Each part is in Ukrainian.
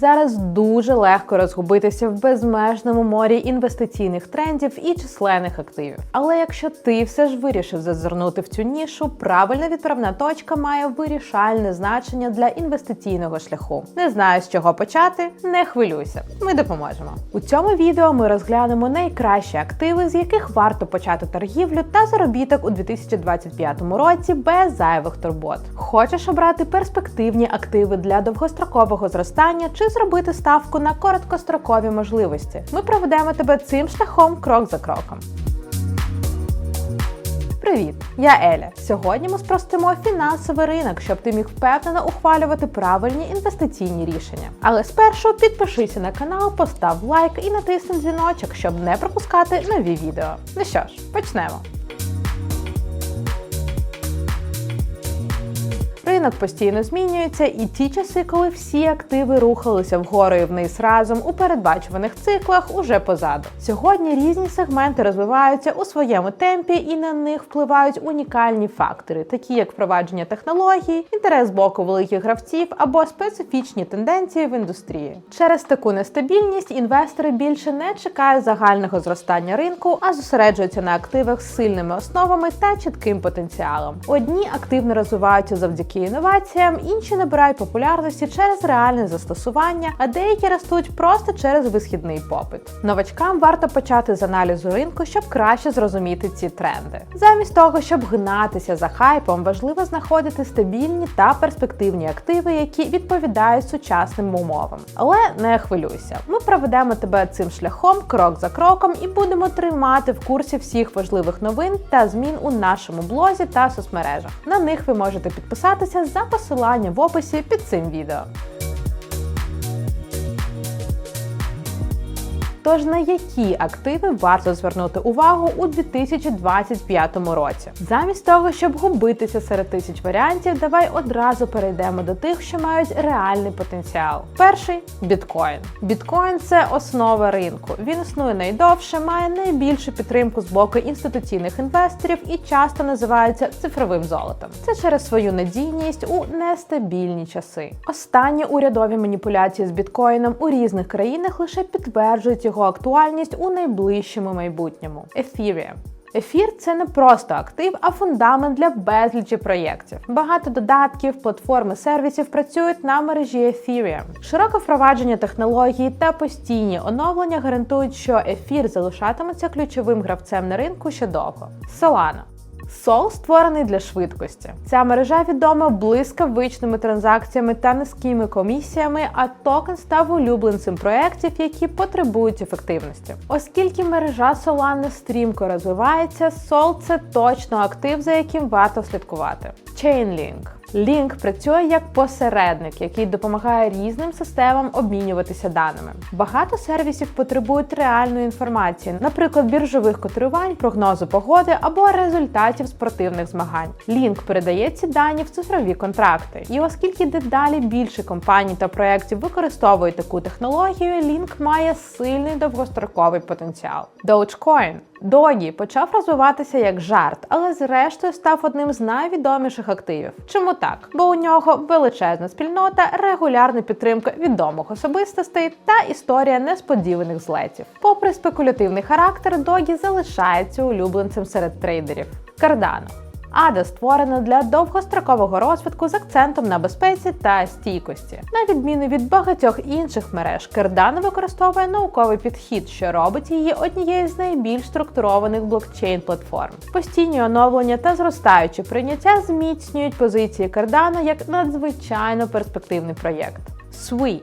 Зараз дуже легко розгубитися в безмежному морі інвестиційних трендів і численних активів. Але якщо ти все ж вирішив зазирнути в цю нішу, правильна відправна точка має вирішальне значення для інвестиційного шляху. Не знаю з чого почати, не хвилюйся. Ми допоможемо. У цьому відео ми розглянемо найкращі активи, з яких варто почати торгівлю та заробіток у 2025 році без зайвих турбот. Хочеш обрати перспективні активи для довгострокового зростання чи зробити ставку на короткострокові можливості? Ми проведемо тебе цим шляхом крок за кроком. Привіт, я Еля. Сьогодні ми спростимо фінансовий ринок, щоб ти міг впевнено ухвалювати правильні інвестиційні рішення. Але спершу підпишися на канал, постав лайк і натисни дзвіночок, щоб не пропускати нові відео. Ну що ж, почнемо. Ринок постійно змінюється, і ті часи, коли всі активи рухалися вгору і вниз разом у передбачуваних циклах, уже позаду. Сьогодні різні сегменти розвиваються у своєму темпі, і на них впливають унікальні фактори, такі як впровадження технологій, інтерес з боку великих гравців або специфічні тенденції в індустрії. Через таку нестабільність інвестори більше не чекають загального зростання ринку, а зосереджуються на активах з сильними основами та чітким потенціалом. Одні активно розвиваються завдяки інноваціям, інші набирають популярності через реальне застосування, а деякі ростуть просто через висхідний попит. Новачкам варто почати з аналізу ринку, щоб краще зрозуміти ці тренди. Замість того, щоб гнатися за хайпом, важливо знаходити стабільні та перспективні активи, які відповідають сучасним умовам. Але не хвилюйся, ми проведемо тебе цим шляхом крок за кроком і будемо тримати в курсі всіх важливих новин та змін у нашому блозі та соцмережах. На них ви можете підписатися за посиланням в описі під цим відео. Тож на які активи варто звернути увагу у 2025 році? Замість того, щоб губитися серед тисяч варіантів, давай одразу перейдемо до тих, що мають реальний потенціал. Перший біткоін. Біткоін це основа ринку. Він існує найдовше, має найбільшу підтримку з боку інституційних інвесторів і часто називається цифровим золотом. Це через свою надійність у нестабільні часи. Останні урядові маніпуляції з біткоїном у різних країнах лише підтверджують його актуальність у найближчому майбутньому. Ethereum. Ефір це не просто актив, а фундамент для безлічі проєктів. Багато додатків, платформи сервісів працюють на мережі Ethereum. Широке впровадження технологій та постійні оновлення гарантують, що ефір залишатиметься ключовим гравцем на ринку ще довго. Solana. Сол створений для швидкості. Ця мережа відома блискавичними транзакціями та низькими комісіями, а токен став улюбленцем проєктів, які потребують ефективності. Оскільки мережа Solana стрімко розвивається, Sol – це точно актив, за яким варто слідкувати. Chainlink. Link працює як посередник, який допомагає різним системам обмінюватися даними. Багато сервісів потребують реальної інформації, наприклад, біржових котирувань, прогнозу погоди або результатів спортивних змагань. Link передає ці дані в цифрові контракти. І оскільки дедалі більше компаній та проєктів використовують таку технологію, Link має сильний довгостроковий потенціал. Dogecoin Догі почав розвиватися як жарт, але зрештою став одним з найвідоміших активів. Чому так? Бо у нього величезна спільнота, регулярна підтримка відомих особистостей та історія несподіваних злетів. Попри спекулятивний характер, Догі залишається улюбленцем серед трейдерів. Cardano Ада створена для довгострокового розвитку з акцентом на безпеці та стійкості. На відміну від багатьох інших мереж, Cardano використовує науковий підхід, що робить її однією з найбільш структурованих блокчейн-платформ. Постійні оновлення та зростаюче прийняття зміцнюють позиції Cardano як надзвичайно перспективний проєкт. Sui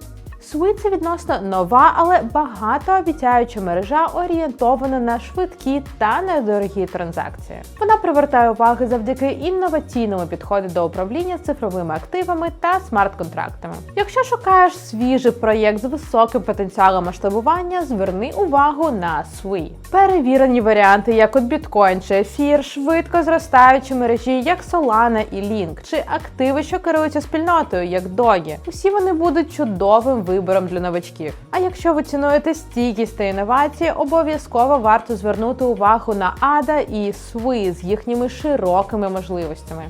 Sui – це відносно нова, але багатообіцяюча мережа, орієнтована на швидкі та недорогі транзакції. Вона привертає уваги завдяки інноваційному підходу до управління цифровими активами та смарт-контрактами. Якщо шукаєш свіжий проєкт з високим потенціалом масштабування, зверни увагу на Sui. Перевірені варіанти, як от біткоін чи ефір, швидко зростаючі мережі, як Solana і Link, чи активи, що керуються спільнотою, як Doge. Усі вони будуть чудовим вибором для новачків. А якщо ви цінуєте стійкість та інновації, обов'язково варто звернути увагу на ADA і SWI з їхніми широкими можливостями.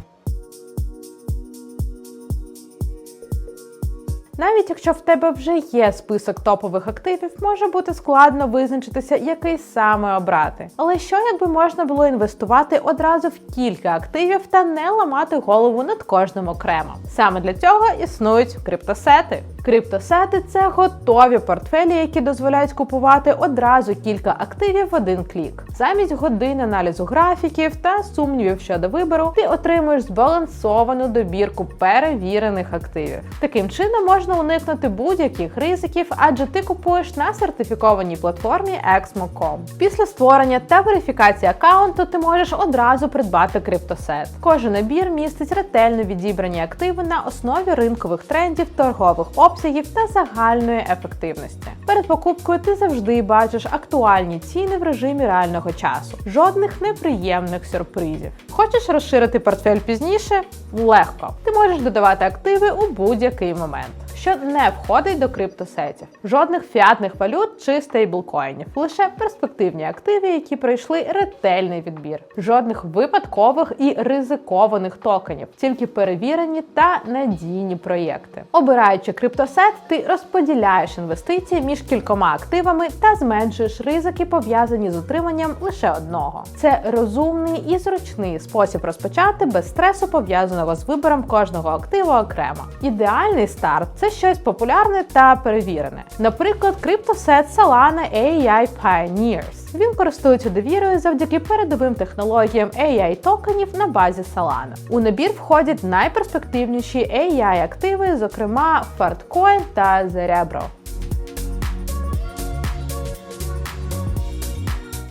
Навіть якщо в тебе вже є список топових активів, може бути складно визначитися, який саме обрати. Але що якби можна було інвестувати одразу в кілька активів та не ламати голову над кожним окремо? Саме для цього існують криптосети. Криптосети це готові портфелі, які дозволяють купувати одразу кілька активів в один клік. Замість годин аналізу графіків та сумнівів щодо вибору, ти отримуєш збалансовану добірку перевірених активів. Таким чином можна уникнути будь-яких ризиків, адже ти купуєш на сертифікованій платформі Exmo.com. Після створення та верифікації аккаунту ти можеш одразу придбати криптосет. Кожен набір містить ретельно відібрані активи на основі ринкових трендів, торгових обсягів та загальної ефективності. Перед покупкою ти завжди бачиш актуальні ціни в режимі реального часу. Жодних неприємних сюрпризів. Хочеш розширити портфель пізніше? Легко. Ти можеш додавати активи у будь-який момент. Що не входить до криптосетів, жодних фіатних валют чи стейблкоїнів, лише перспективні активи, які пройшли ретельний відбір, жодних випадкових і ризикованих токенів, тільки перевірені та надійні проєкти. Обираючи криптосет, ти розподіляєш інвестиції між кількома активами та зменшуєш ризики, пов'язані з утриманням лише одного. Це розумний і зручний спосіб розпочати без стресу, пов'язаного з вибором кожного активу окремо. Ідеальний старт це щось популярне та перевірене. Наприклад, криптосет Solana AI Pioneers. Він користується довірою завдяки передовим технологіям AI токенів на базі Solana. У набір входять найперспективніші AI активи, зокрема Fartcoin та Cerebro.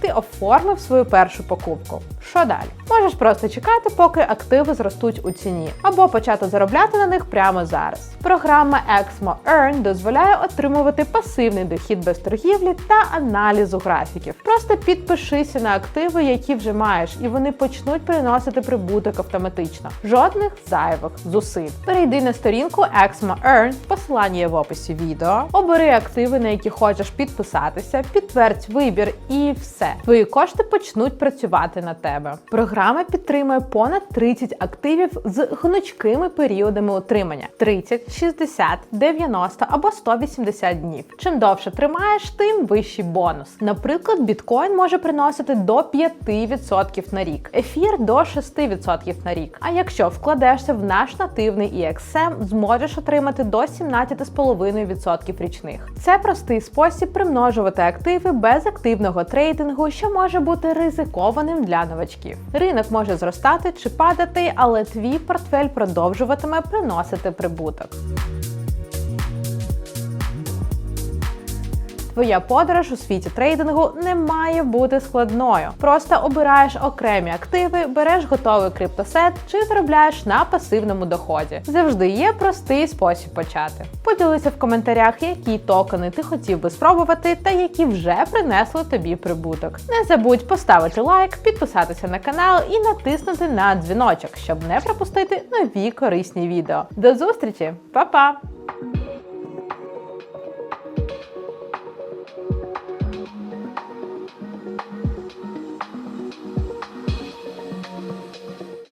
Ти оформив свою першу покупку. Що далі? Можеш просто чекати, поки активи зростуть у ціні, або почати заробляти на них прямо зараз. Програма Exmo Earn дозволяє отримувати пасивний дохід без торгівлі та аналізу графіків. Просто підпишися на активи, які вже маєш, і вони почнуть приносити прибуток автоматично. Жодних зайвих зусиль. Перейди на сторінку Exmo Earn, посилання є в описі відео, обери активи, на які хочеш підписатися, підтвердь вибір і все. Твої кошти почнуть працювати на тебе. Програма підтримує понад 30 активів з гнучкими періодами утримання: 30, 60, 90 або 180 днів. Чим довше тримаєш, тим вищий бонус. Наприклад, біткоін може приносити до 5% на рік, ефір до 6% на рік. А якщо вкладешся в наш нативний EXM, зможеш отримати до 17,5% річних. Це простий спосіб примножувати активи без активного трейдингу, що може бути ризикованим для новачків. Ринок може зростати чи падати, але твій портфель продовжуватиме приносити прибуток. Твоя подорож у світі трейдингу не має бути складною. Просто обираєш окремі активи, береш готовий криптосет чи заробляєш на пасивному доході. Завжди є простий спосіб почати. Поділися в коментарях, які токени ти хотів би спробувати та які вже принесли тобі прибуток. Не забудь поставити лайк, підписатися на канал і натиснути на дзвіночок, щоб не пропустити нові корисні відео. До зустрічі, Па-па!